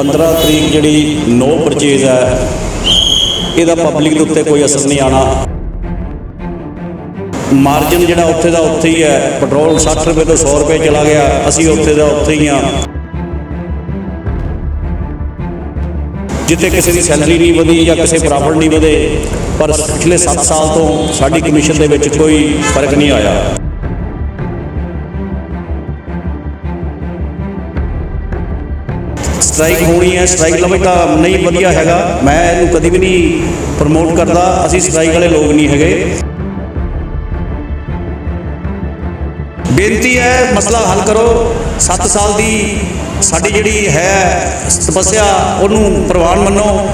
15 ਤਰੀਕ ਜਿਹੜੀ ਨੋ ਪਰਚੇਜ਼ ਹੈ, ਇਹਦਾ ਪਬਲਿਕ ਦੇ ਉੱਤੇ ਕੋਈ ਅਸਰ ਨਹੀਂ ਆਣਾ ਮਾਰਜਨ ਜਿਹੜਾ ਉੱਥੇ ਦਾ ਉੱਥੇ ਹੀ ਹੈ ਪੈਟਰੋਲ 60 ਰੁਪਏ ਤੋਂ 100 ਰੁਪਏ ਚਲਾ ਗਿਆ, ਅਸੀਂ ਉੱਥੇ ਦਾ ਉੱਥੇ ਹੀ ਆ ਜਿੱਥੇ ਕਿਸੇ ਦੀ ਸੈਲਰੀ ਨਹੀਂ ਵਧੀ ਜਾਂ ਕਿਸੇ ਪ੍ਰੋਫਿਟ ਨਹੀਂ ਵਧੇ, ਪਰ ਪਿਛਲੇ 7 ਸਾਲ ਤੋਂ ਸਾਡੀ ਕਮਿਸ਼ਨ ਦੇ ਵਿੱਚ ਕੋਈ ਫ਼ਰਕ ਨਹੀਂ ਆਇਆ। ਸਟ੍ਰਾਈਕ ਹੋਣੀ ਹੈ, ਸਟ੍ਰਾਈਕ ਲਵੇ ਤਾਂ ਨਹੀਂ ਵਧੀਆ ਹੈਗਾ। ਮੈਂ ਇਹਨੂੰ ਕਦੀ ਵੀ ਨਹੀਂ ਪ੍ਰਮੋਟ ਕਰਦਾ। ਅਸੀਂ ਸਟ੍ਰਾਈਕ ਵਾਲੇ ਲੋਕ ਨਹੀਂ ਹੈਗੇ। ਬੇਨਤੀ ਹੈ, ਮਸਲਾ ਹੱਲ ਕਰੋ। 7 ਸਾਲ ਦੀ ਸਾਡੀ ਜਿਹੜੀ ਹੈ ਤਪੱਸਿਆ, ਉਹਨੂੰ ਪ੍ਰਵਾਨ ਮੰਨੋ।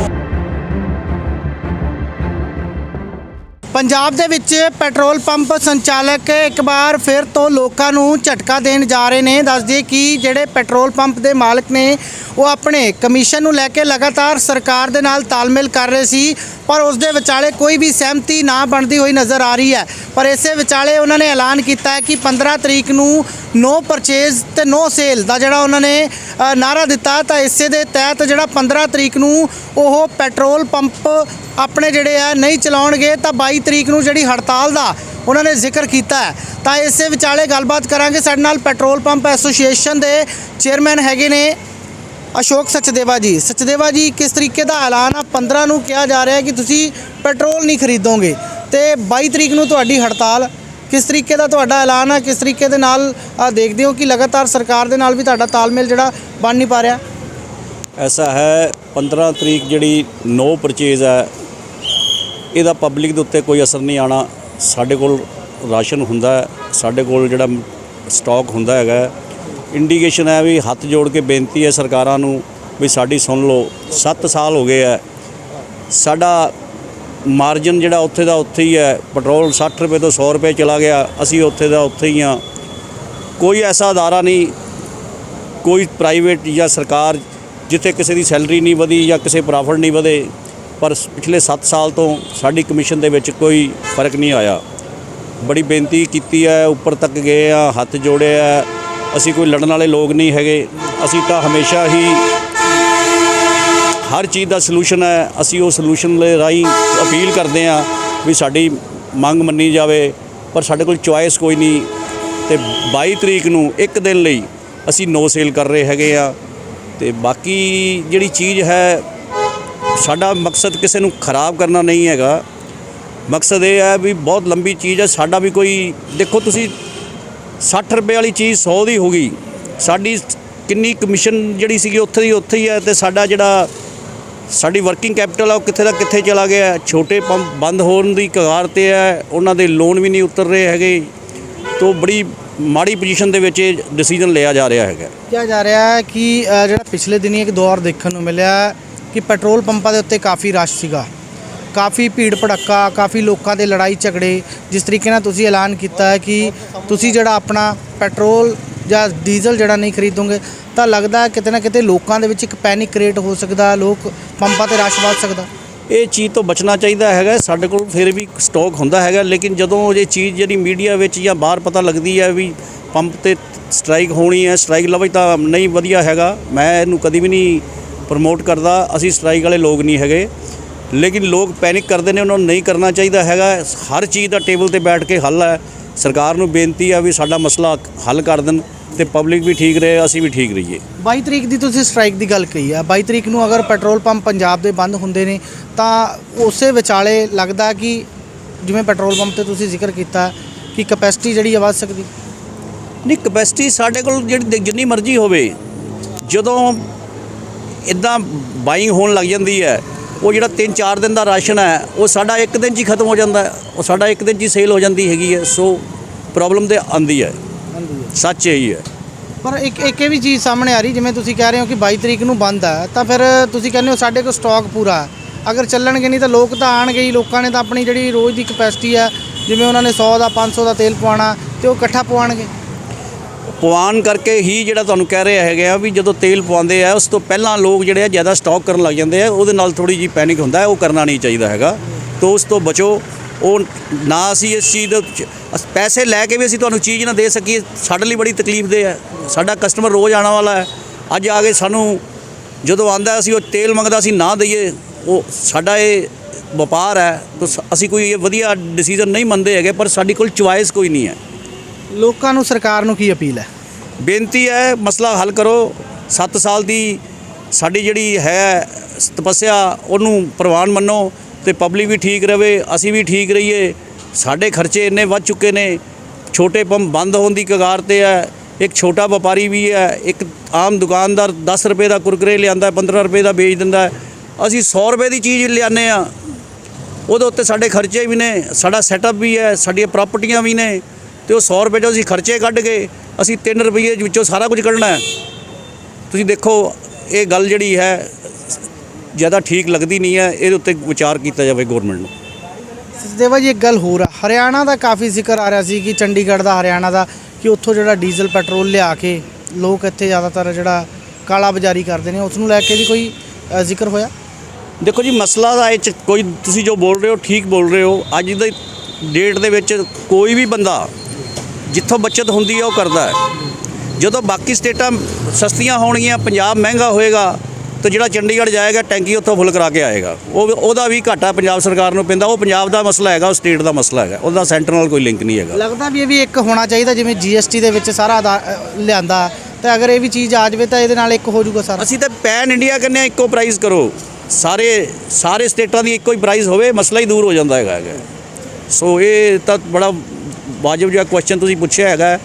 ਪੰਜਾਬ ਦੇ ਵਿੱਚ ਪੈਟਰੋਲ ਪੰਪ ਸੰਚਾਲਕ ਇੱਕ ਵਾਰ ਫਿਰ ਤੋਂ ਲੋਕਾਂ ਨੂੰ ਝਟਕਾ ਦੇਣ ਜਾ ਰਹੇ ਨੇ। ਦੱਸ ਦਈਏ ਕਿ ਜਿਹੜੇ ਪੈਟਰੋਲ ਪੰਪ ਦੇ ਮਾਲਕ ਨੇ, ਉਹ ਆਪਣੇ ਕਮਿਸ਼ਨ ਨੂੰ ਲੈ ਕੇ ਲਗਾਤਾਰ ਸਰਕਾਰ ਦੇ ਨਾਲ ਤਾਲਮੇਲ ਕਰ ਰਹੇ ਸੀ। ਪਰ ਉਸ ਦੇ ਵਿਚਾਲੇ ਕੋਈ ਵੀ ਸਹਿਮਤੀ ਨਾ ਬਣਦੀ ਹੋਈ ਨਜ਼ਰ ਆ ਰਹੀ ਹੈ। ਪਰ ਇਸੇ ਵਿਚਾਲੇ ਉਹਨਾਂ ਨੇ ਐਲਾਨ ਕੀਤਾ ਹੈ ਕਿ 15 ਤਰੀਕ ਨੂੰ ਨੋ ਪਰਚੇਜ਼ ਤੇ ਨੋ ਸੇਲ ਦਾ ਜਿਹੜਾ ਉਹਨਾਂ ਨੇ ਅ, ਨਾਰਾ ਦਿੱਤਾ ਤਾਂ ਇਸੇ ਦੇ ਤਹਿਤ ਜਿਹੜਾ 15 ਤਰੀਕ ਨੂੰ ਉਹ ਪੈਟਰੋਲ ਪੰਪ ਆਪਣੇ ਜਿਹੜੇ ਆ ਨਹੀਂ ਚਲਾਉਣਗੇ ਤਾਂ 22 ਤਰੀਕ ਨੂੰ ਜਿਹੜੀ ਹੜਤਾਲ ਦਾ ਉਹਨਾਂ ਨੇ ਜ਼ਿਕਰ ਕੀਤਾ ਹੈ। ਤਾਂ ਇਸੇ ਵਿਚਾਲੇ ਗੱਲਬਾਤ ਕਰਾਂਗੇ। ਸਾਡੇ ਨਾਲ ਪੈਟਰੋਲ ਪੰਪ ਐਸੋਸੀਏਸ਼ਨ ਦੇ ਚੇਅਰਮੈਨ ਹੈਗੇ ਨੇ ਅਸ਼ੋਕ ਸਚਦੇਵਾ ਜੀ। ਸਚਦੇਵਾ ਜੀ, ਕਿਸ ਤਰੀਕੇ ਦਾ ਐਲਾਨ ਆ? 15 ਨੂੰ ਕਿਹਾ ਜਾ ਰਿਹਾ ਕਿ ਤੁਸੀਂ ਪੈਟਰੋਲ ਨਹੀਂ ਖਰੀਦੋਗੇ। ਤੇ 22 ਤਰੀਕ ਨੂੰ ਤੁਹਾਡੀ ਹੜਤਾਲ, ਕਿਸ ਤਰੀਕੇ ਦਾ ਤੁਹਾਡਾ ਐਲਾਨ ਆ? ਕਿਸ ਤਰੀਕੇ ਦੇ ਨਾਲ ਦੇਖਦੇ ਹੋ ਕਿ ਲਗਾਤਾਰ ਸਰਕਾਰ ਦੇ ਨਾਲ ਵੀ ਤੁਹਾਡਾ ਤਾਲਮੇਲ ਜਿਹੜਾ ਬਣ ਨਹੀਂ ਪਾ ਰਿਹਾ? ਐਸਾ ਹੈ 15 ਤਰੀਕ ਜਿਹੜੀ ਨੋ ਪਰਚੇਜ਼ ਹੈ, ਇਹਦਾ ਪਬਲਿਕ ਦੇ ਉੱਤੇ ਕੋਈ ਅਸਰ ਨਹੀਂ ਆਣਾ ਸਾਡੇ ਕੋਲ ਰਾਸ਼ਨ ਹੁੰਦਾ ਸਾਡੇ ਕੋਲ ਜਿਹੜਾ ਸਟਾਕ ਹੁੰਦਾ ਹੈਗਾ ਇੰਡੀਕੇਸ਼ਨ ਹੈ ਵੀ ਹੱਥ ਜੋੜ ਕੇ ਬੇਨਤੀ ਹੈ ਸਰਕਾਰਾਂ ਨੂੰ ਵੀ ਸਾਡੀ ਸੁਣ ਲਓ। 7 ਸਾਲ ਹੋ ਗਏ ਹੈ। ਸਾਡਾ ਮਾਰਜਨ ਜਿਹੜਾ ਉੱਥੇ ਦਾ ਉੱਥੇ ਹੀ ਹੈ। ਪੈਟਰੋਲ 60 ਰੁਪਏ ਤੋਂ 100 ਰੁਪਏ ਚਲਾ ਗਿਆ। ਅਸੀਂ ਉੱਥੇ ਦਾ ਉੱਥੇ ਹੀ ਆ ਕੋਈ ਐਸਾ ਅਦਾਰਾ ਨਹੀਂ। ਕੋਈ ਪ੍ਰਾਈਵੇਟ ਜਾਂ ਸਰਕਾਰ ਜਿੱਥੇ ਕਿਸੇ ਦੀ ਸੈਲਰੀ ਨਹੀਂ ਵਧੀ ਜਾਂ ਕਿਸੇ ਪ੍ਰੋਫਿਟ ਨਹੀਂ ਵਧੇ। ਪਰ ਪਿਛਲੇ 7 ਸਾਲ ਤੋਂ ਸਾਡੀ ਕਮਿਸ਼ਨ ਦੇ ਵਿੱਚ ਕੋਈ ਫ਼ਰਕ ਨਹੀਂ ਆਇਆ। ਬੜੀ ਬੇਨਤੀ ਕੀਤੀ ਹੈ। ਉੱਪਰ ਤੱਕ ਗਏ ਆ ਹੱਥ ਜੋੜੇ ਆ ਅਸੀਂ ਕੋਈ ਲੜਨ ਵਾਲੇ ਲੋਕ ਨਹੀਂ ਹੈਗੇ। ਅਸੀਂ ਤਾਂ ਹਮੇਸ਼ਾ ਹੀ ਹਰ ਚੀਜ਼ ਦਾ ਸੋਲੂਸ਼ਨ ਹੈ। ਅਸੀਂ ਉਹ ਸੋਲੂਸ਼ਨ ਦੇ ਰਾਹੀਂ ਅਪੀਲ ਕਰਦੇ ਆ ਵੀ ਸਾਡੀ ਮੰਗ ਮੰਨੀ ਜਾਵੇ, ਪਰ ਸਾਡੇ ਕੋਲ ਚੁਆਇਸ ਕੋਈ ਨਹੀਂ। ਤੇ 22 ਤਰੀਕ ਨੂੰ ਇੱਕ ਦਿਨ ਲਈ ਅਸੀਂ ਨੋ ਸੇਲ ਕਰ ਰਹੇ ਹੈਗੇ ਆ ਤੇ ਬਾਕੀ ਜਿਹੜੀ ਚੀਜ਼ ਹੈ, ਸਾਡਾ ਮਕਸਦ ਕਿਸੇ ਨੂੰ ਖਰਾਬ ਕਰਨਾ ਨਹੀਂ ਹੈਗਾ। ਮਕਸਦ ਇਹ ਹੈ ਵੀ ਬਹੁਤ ਲੰਬੀ ਚੀਜ਼ ਹੈ। ਸਾਡਾ ਵੀ ਕੋਈ, ਦੇਖੋ ਤੁਸੀਂ 60 ਰੁਪਏ ਵਾਲੀ ਚੀਜ਼ 100 ਦੀ ਹੋ ਗਈ। ਸਾਡੀ ਕਿੰਨੀ ਕਮਿਸ਼ਨ ਜਿਹੜੀ ਸੀਗੀ ਉੱਥੇ ਦੀ ਉੱਥੇ ਹੀ ਹੈ ਤੇ ਸਾਡਾ ਜਿਹੜਾ ਸਾਡੀ ਵਰਕਿੰਗ ਕੈਪੀਟਲ ਆ ਉਹ ਕਿੱਥੇ ਦਾ ਕਿੱਥੇ ਚਲਾ ਗਿਆ ਛੋਟੇ ਪੰਪ ਬੰਦ ਹੋਣ ਦੀ ਕਗਾਰ ਤੇ ਹੈ, ਉਹਨਾਂ ਦੇ ਲੋਨ ਵੀ ਨਹੀਂ ਉਤਰ ਰਹੇ ਹੈਗੇ। ਤੋਂ ਬੜੀ ਮਾੜੀ ਪੋਜੀਸ਼ਨ ਦੇ ਵਿੱਚ ਇਹ ਡਿਸੀਜਨ ਲਿਆ ਜਾ ਰਿਹਾ ਹੈਗਾ। ਕਿਹਾ ਜਾ ਰਿਹਾ ਹੈ ਕਿ ਜਿਹੜਾ ਪਿਛਲੇ ਦਿਨੀ ਇੱਕ ਦੌਰ ਦੇਖਣ ਨੂੰ ਮਿਲਿਆ ਕਿ ਪੈਟਰੋਲ ਪੰਪਾਂ ਦੇ ਉੱਤੇ ਕਾਫੀ ਰਸ਼ ਸੀਗਾ। ਕਾਫੀ ਭੀੜ ਭੜੱਕਾ, ਕਾਫੀ ਲੋਕਾਂ ਦੇ ਲੜਾਈ ਝਗੜੇ, ਜਿਸ ਤਰੀਕੇ ਨਾਲ ਤੁਸੀਂ ਐਲਾਨ ਕੀਤਾ ਹੈ ਕਿ ਤੁਸੀਂ ਜਿਹੜਾ ਆਪਣਾ ਪੈਟਰੋਲ ਜਾਂ ਡੀਜ਼ਲ ਜਿਹੜਾ ਨਹੀਂ ਖਰੀਦੋਗੇ, ਤਾਂ ਲੱਗਦਾ ਕਿਤੇ ਨਾ ਕਿਤੇ ਲੋਕਾਂ ਦੇ ਵਿੱਚ ਇੱਕ ਪੈਨਿਕ ਕ੍ਰੀਏਟ ਹੋ ਸਕਦਾ, ਲੋਕ ਪੰਪਾਂ ਤੇ ਰਸ਼ ਵੱਧ ਸਕਦਾ। ਇਹ ਚੀਜ਼ ਤੋਂ ਬਚਣਾ ਚਾਹੀਦਾ ਹੈਗਾ, ਸਾਡੇ ਕੋਲ ਫਿਰ ਵੀ ਸਟਾਕ ਹੁੰਦਾ ਹੈਗਾ, ਲੇਕਿਨ ਜਦੋਂ ਇਹ ਚੀਜ਼ ਜਿਹੜੀ ਮੀਡੀਆ ਵਿੱਚ ਜਾਂ ਬਾਹਰ ਪਤਾ ਲੱਗਦੀ ਹੈ ਵੀ ਪੰਪ ਤੇ ਸਟ੍ਰਾਈਕ ਹੋਣੀ ਹੈ, ਸਟ੍ਰਾਈਕ ਲਵੇ ਤਾਂ ਨਹੀਂ ਵਧੀਆ ਹੈਗਾ, ਮੈਂ ਇਹਨੂੰ ਕਦੀ ਵੀ ਨਹੀਂ ਪ੍ਰਮੋਟ ਕਰਦਾ, ਅਸੀਂ ਸਟ੍ਰਾਈਕ ਵਾਲੇ ਲੋਕ ਨਹੀਂ ਹੈਗੇ। ਲੇਕਿਨ ਲੋਕ ਪੈਨਿਕ ਕਰਦੇ ਨੇ ਉਹਨਾਂ ਨੂੰ ਨਹੀਂ ਕਰਨਾ ਚਾਹੀਦਾ ਹੈਗਾ। ਹਰ ਚੀਜ਼ ਦਾ ਟੇਬਲ ਤੇ ਬੈਠ ਕੇ ਹੱਲ ਹੈ। ਸਰਕਾਰ ਨੂੰ ਬੇਨਤੀ ਹੈ ਵੀ ਸਾਡਾ ਮਸਲਾ ਹੱਲ ਕਰ ਦੇਣ ਤੇ ਪਬਲਿਕ ਵੀ ਠੀਕ ਰਹੇ ਅਸੀਂ ਵੀ ਠੀਕ ਰਹੀਏ। 22 ਤਰੀਕ ਦੀ ਤੁਸੀਂ ਸਟ੍ਰਾਈਕ ਦੀ ਗੱਲ ਕਹੀ ਆ। 22 ਤਰੀਕ ਨੂੰ ਅਗਰ ਪੈਟਰੋਲ ਪੰਪ ਪੰਜਾਬ ਦੇ ਬੰਦ ਹੁੰਦੇ ਨੇ ਤਾਂ ਉਸੇ ਵਿਚਾਲੇ ਲੱਗਦਾ ਕਿ ਜਿਵੇਂ ਪੈਟਰੋਲ ਪੰਪ ਤੇ ਤੁਸੀਂ ਜ਼ਿਕਰ ਕੀਤਾ ਕਿ ਕਪੈਸਿਟੀ ਜਿਹੜੀ ਆ ਵੱਧ ਸਕਦੀ। ਨਹੀਂ ਕਪੈਸਿਟੀ ਸਾਡੇ ਕੋਲ ਜਿਹੜੀ ਜਿੰਨੀ ਮਰਜ਼ੀ ਹੋਵੇ ਜਦੋਂ ਇਦਾਂ ਬਾਈਂਗ ਹੋਣ ਲੱਗ ਜਾਂਦੀ ਹੈ ਉਹ ਜਿਹੜਾ 3-4 ਦਿਨ ਦਾ ਰਾਸ਼ਨ ਹੈ ਉਹ ਸਾਡਾ ਇੱਕ ਦਿਨ 'ਚ ਹੀ ਖਤਮ ਹੋ ਜਾਂਦਾ ਹੈ। ਉਹ ਸਾਡਾ ਇੱਕ ਦਿਨ 'ਚ ਹੀ ਸੇਲ ਹੋ ਜਾਂਦੀ ਹੈਗੀ ਹੈ। ਸੋ ਪ੍ਰੋਬਲਮ ਤੇ ਆਂਦੀ ਹੈ। ਸੱਚ ਇਹੀ ਹੈ। ਪਰ ਇੱਕ ਇੱਕ ਇਹ ਵੀ ਚੀਜ਼ ਸਾਹਮਣੇ ਆ ਰਹੀ ਜਿਵੇਂ ਤੁਸੀਂ ਕਹਿ ਰਹੇ ਹੋ ਕਿ 22 ਤਰੀਕ ਨੂੰ ਬੰਦ ਹੈ ਤਾਂ ਫਿਰ ਤੁਸੀਂ ਕਹਿੰਦੇ ਹੋ ਸਾਡੇ ਕੋਲ ਸਟਾਕ ਪੂਰਾ ਹੈ। ਅਗਰ ਚੱਲਣਗੇ ਨਹੀਂ ਤਾਂ ਲੋਕ ਤਾਂ ਆਣਗੇ ਹੀ। ਲੋਕਾਂ ਨੇ ਤਾਂ ਆਪਣੀ ਜਿਹੜੀ ਰੋਜ਼ ਦੀ ਕਪੈਸਿਟੀ ਹੈ ਜਿਵੇਂ ਉਹਨਾਂ ਨੇ 100 ਦਾ 500 ਦਾ ਤੇਲ ਪਵਾਉਣਾ ਤੇ ਉਹ ਇਕੱਠਾ ਪਵਾਉਣਗੇ। ਪਵਾਨ ਕਰਕੇ ਹੀ ਜਿਹੜਾ ਤੁਹਾਨੂੰ ਕਹਿ ਰਿਹਾ ਹੈਗਾ ਆ ਵੀ ਜਦੋਂ ਤੇਲ ਪਵਾਉਂਦੇ ਆ, ਉਸ ਤੋਂ ਪਹਿਲਾਂ ਲੋਕ ਜਿਹੜੇ ਆ ਜ਼ਿਆਦਾ ਸਟਾਕ ਕਰਨ ਲੱਗ ਜਾਂਦੇ ਆ, ਉਹਦੇ ਨਾਲ ਥੋੜੀ ਜੀ ਪੈਨਿਕ ਹੁੰਦਾ ਹੈ, ਉਹ ਕਰਨਾ ਨਹੀਂ ਚਾਹੀਦਾ ਹੈਗਾ। ਤੋਂ ਉਸ ਤੋਂ ਬਚੋ, ਉਹ ਨਾ ਅਸੀਂ ਇਸ ਚੀਜ਼ ਦੇ ਪੈਸੇ ਲੈ ਕੇ ਵੀ ਅਸੀਂ ਤੁਹਾਨੂੰ ਚੀਜ਼ ਨਾ ਦੇ ਸਕੀਏ, ਸਾਡੇ ਲਈ ਬੜੀ ਤਕਲੀਫ ਦੇ ਹੈ। ਸਾਡਾ ਕਸਟਮਰ ਰੋਜ਼ ਆਉਣ ਵਾਲਾ ਹੈ। ਅੱਜ ਆ ਕੇ ਸਾਨੂੰ ਜਦੋਂ ਆਂਦਾ ਅਸੀਂ ਉਹ ਤੇਲ ਮੰਗਦਾ ਅਸੀਂ ਨਾ ਦਈਏ, ਉਹ ਸਾਡਾ ਇਹ ਵਪਾਰ ਹੈ। ਅਸੀਂ ਕੋਈ ਇਹ ਵਧੀਆ ਡਿਸੀਜਨ ਨਹੀਂ ਮੰਨਦੇ ਹੈਗੇ, ਪਰ ਸਾਡੀ ਕੋਲ ਚੁਆਇਸ ਕੋਈ ਨਹੀਂ ਹੈ। ਲੋਕਾਂ ਨੂੰ ਸਰਕਾਰ ਨੂੰ ਕੀ ਅਪੀਲ ਹੈ? ਬੇਨਤੀ ਹੈ, ਮਸਲਾ ਹੱਲ ਕਰੋ। 7 ਸਾਲ ਦੀ ਸਾਡੀ ਜਿਹੜੀ ਹੈ, ਤਪੱਸਿਆ, ਉਹਨੂੰ ਪ੍ਰਵਾਨ ਮੰਨੋ ਤੇ ਪਬਲਿਕ ਵੀ ਠੀਕ ਰਵੇ, ਅਸੀਂ ਵੀ ਠੀਕ ਰਹੀਏ। ਸਾਡੇ ਖਰਚੇ ਇੰਨੇ ਵੱਧ ਚੁੱਕੇ ਨੇ। ਛੋਟੇ ਪੰਪ ਬੰਦ ਹੋਣ ਦੀ ਕਗਾਰ ਤੇ ਹੈ। ਇੱਕ ਛੋਟਾ ਵਪਾਰੀ ਵੀ ਹੈ, ਇੱਕ ਆਮ ਦੁਕਾਨਦਾਰ 10 ਰੁਪਏ ਦਾ ਕੁਰਕਰੇ ਲਿਆਂਦਾ 15 ਰੁਪਏ ਦਾ ਵੇਚ ਦਿੰਦਾ ਅਸੀਂ 100 ਰੁਪਏ ਦੀ ਚੀਜ਼ ਲਿਆਨੇ ਆ ਉਹਦੇ ਉੱਤੇ ਸਾਡੇ ਖਰਚੇ ਵੀ ਨੇ, ਸਾਡਾ ਸੈਟਅਪ ਵੀ ਹੈ, ਸਾਡੀਆਂ ਪ੍ਰਾਪਰਟੀਆਂ ਵੀ ਨੇ। ਤੇ ਉਹ 100 ਰੁਪਏ ਚੋਂ ਅਸੀਂ ਖਰਚੇ ਕੱਢ ਕੇ ਅਸੀਂ 3 ਰੁਪਏ ਵਿੱਚੋਂ ਸਾਰਾ ਕੁਝ ਕੱਢਣਾ ਹੈ। ਤੁਸੀਂ ਦੇਖੋ ਇਹ ਗੱਲ ਜਿਹੜੀ ਹੈ ਜ਼ਿਆਦਾ ਠੀਕ ਲੱਗਦੀ ਨਹੀਂ ਹੈ। ਇਹਦੇ ਉੱਤੇ ਵਿਚਾਰ ਕੀਤਾ ਜਾਵੇ ਗਵਰਨਮੈਂਟ ਨੂੰ। ਸਚਦੇਵਾ ਜੀ ਇੱਕ ਗੱਲ ਹੋਰ ਆ। ਹਰਿਆਣਾ ਦਾ ਕਾਫੀ ਜ਼ਿਕਰ ਆ ਰਿਹਾ ਸੀ ਕਿ ਚੰਡੀਗੜ੍ਹ ਦਾ ਹਰਿਆਣਾ ਦਾ ਕਿ ਉੱਥੋਂ ਜਿਹੜਾ ਡੀਜ਼ਲ ਪੈਟਰੋਲ ਲਿਆ ਕੇ ਲੋਕ ਇੱਥੇ ਜ਼ਿਆਦਾਤਰ ਜਿਹੜਾ ਕਾਲਾ ਬਾਜ਼ਾਰੀ ਕਰਦੇ ਨੇ। ਉਸ ਨੂੰ ਲੈ ਕੇ ਵੀ ਕੋਈ ਜ਼ਿਕਰ ਹੋਇਆ? ਦੇਖੋ ਜੀ ਮਸਲਾ ਦਾ ਇਹ 'ਚ ਕੋਈ ਤੁਸੀਂ ਜੋ ਬੋਲ ਰਹੇ ਹੋ ਠੀਕ ਬੋਲ ਰਹੇ ਹੋ। ਅੱਜ ਦੀ ਡੇਟ ਦੇ ਵਿੱਚ ਕੋਈ ਵੀ ਬੰਦਾ ਜਿੱਥੋਂ ਬੱਚਤ ਹੁੰਦੀ ਹੈ ਉਹ ਕਰਦਾ ਹੈ। ਜਦੋਂ ਬਾਕੀ ਸਟੇਟਾਂ ਸਸਤੀਆਂ ਹੋਣਗੀਆਂ ਪੰਜਾਬ ਮਹਿੰਗਾ ਹੋਏਗਾ ਤਾਂ ਜਿਹੜਾ ਚੰਡੀਗੜ੍ਹ ਜਾਏਗਾ ਟੈਂਕੀ ਉੱਥੋਂ ਫੁੱਲ ਕਰਾ ਕੇ ਆਏਗਾ। ਉਹ ਉਹਦਾ ਵੀ ਘਾਟਾ ਪੰਜਾਬ ਸਰਕਾਰ ਨੂੰ ਪੈਂਦਾ ਉਹ ਪੰਜਾਬ ਦਾ ਮਸਲਾ ਹੈਗਾ ਉਹ ਸਟੇਟ ਦਾ ਮਸਲਾ ਹੈਗਾ ਉਹਦਾ ਸੈਂਟਰ ਨਾਲ ਕੋਈ ਲਿੰਕ ਨਹੀਂ ਹੈਗਾ। ਲੱਗਦਾ ਵੀ ਇਹ ਵੀ ਇੱਕ ਹੋਣਾ ਚਾਹੀਦਾ ਜਿਵੇਂ ਜੀਐਸਟੀ ਦੇ ਵਿੱਚ ਸਾਰਾ ਲਿਆਂਦਾ ਤੇ ਅਗਰ ਇਹ ਵੀ ਚੀਜ਼ ਆ ਜਾਵੇ ਤਾਂ ਇਹਦੇ ਨਾਲ ਇੱਕ ਹੋ ਜਾਊਗਾ ਸਾਰਾ। ਅਸੀਂ ਤਾਂ ਪੈਨ ਇੰਡੀਆ ਕਹਿੰਦੇ ਹਾਂ ਇੱਕੋ ਪ੍ਰਾਈਸ ਕਰੋ। ਸਾਰੇ ਸਾਰੇ ਸਟੇਟਾਂ ਦੀ ਇੱਕੋ ਹੀ ਪ੍ਰਾਈਸ ਹੋਵੇ ਮਸਲਾ ਹੀ ਦੂਰ ਹੋ ਜਾਂਦਾ ਹੈਗਾ। ਸੋ ਇਹ ਤਾਂ ਬੜਾ ਵਾਜਬ ਜਿਹਾ ਕੁਐਸਚਨ ਤੁਸੀਂ ਪੁੱਛਿਆ ਹੈਗਾ,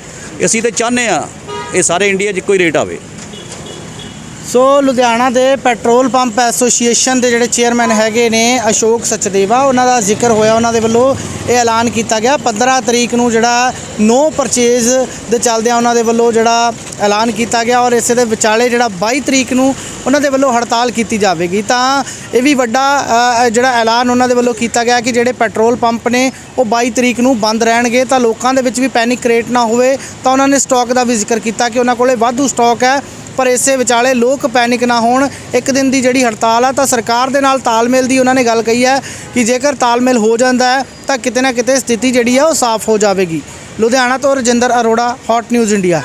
ਅਸੀਂ ਤਾਂ ਚਾਹੁੰਦੇ ਆ ਇਹ ਸਾਰੇ ਇੰਡੀਆ 'ਚ ਇੱਕੋ ਹੀ ਰੇਟ ਆਵੇ। ਸੋ ਲੁਧਿਆਣਾ ਦੇ ਪੈਟਰੋਲ ਪੰਪ ਐਸੋਸੀਏਸ਼ਨ ਦੇ ਜਿਹੜੇ ਚੇਅਰਮੈਨ ਹੈਗੇ ਨੇ ਅਸ਼ੋਕ ਸਚਦੇਵਾ, ਉਹਨਾਂ ਦਾ ਜ਼ਿਕਰ ਹੋਇਆ, ਉਹਨਾਂ ਦੇ ਵੱਲੋਂ ਇਹ ਐਲਾਨ ਕੀਤਾ ਗਿਆ। 15 ਤਰੀਕ ਨੂੰ ਜਿਹੜਾ ਨੋ ਪਰਚੇਜ਼ ਦੇ ਚੱਲਦਿਆਂ ਉਹਨਾਂ ਦੇ ਵੱਲੋਂ ਜਿਹੜਾ ਐਲਾਨ ਕੀਤਾ ਗਿਆ ਔਰ ਇਸੇ ਦੇ ਵਿਚਾਲੇ ਜਿਹੜਾ 22 ਤਰੀਕ ਨੂੰ ਉਹਨਾਂ ਦੇ ਵੱਲੋਂ ਹੜਤਾਲ ਕੀਤੀ ਜਾਵੇਗੀ। ਤਾਂ ਇਹ ਵੀ ਵੱਡਾ ਜਿਹੜਾ ਐਲਾਨ ਉਹਨਾਂ ਦੇ ਵੱਲੋਂ ਕੀਤਾ ਗਿਆ ਕਿ ਜਿਹੜੇ ਪੈਟਰੋਲ ਪੰਪ ਨੇ ਉਹ 22 ਤਰੀਕ ਨੂੰ ਬੰਦ ਰਹਿਣਗੇ। ਤਾਂ ਲੋਕਾਂ ਦੇ ਵਿੱਚ ਵੀ ਪੈਨਿਕ ਕ੍ਰੀਏਟ ਨਾ ਹੋਵੇ ਤਾਂ ਉਹਨਾਂ ਨੇ ਸਟਾਕ ਦਾ ਵੀ ਜ਼ਿਕਰ ਕੀਤਾ ਕਿ ਉਹਨਾਂ ਕੋਲੇ ਵਾਧੂ ਸਟਾਕ ਹੈ। ਪਰ ਇਸੇ ਵਿਚਾਲੇ ਲੋਕ ਪੈਨਿਕ ਨਾ ਹੋਣ। ਇੱਕ ਦਿਨ ਦੀ ਜਿਹੜੀ ਹੜਤਾਲ ਆ, ਤਾਂ ਸਰਕਾਰ ਦੇ ਨਾਲ ਤਾਲਮੇਲ ਦੀ ਉਹਨਾਂ ਨੇ ਗੱਲ ਕਹੀ ਹੈ ਕਿ ਜੇਕਰ ਤਾਲਮੇਲ ਹੋ ਜਾਂਦਾ ਹੈ, ਤਾਂ ਕਿਤੇ ਨਾ ਕਿਤੇ ਸਥਿਤੀ ਜਿਹੜੀ ਆ, ਉਹ ਸਾਫ਼ ਹੋ ਜਾਵੇਗੀ। ਲੁਧਿਆਣਾ ਤੋਂ Rajinder Arora hot news India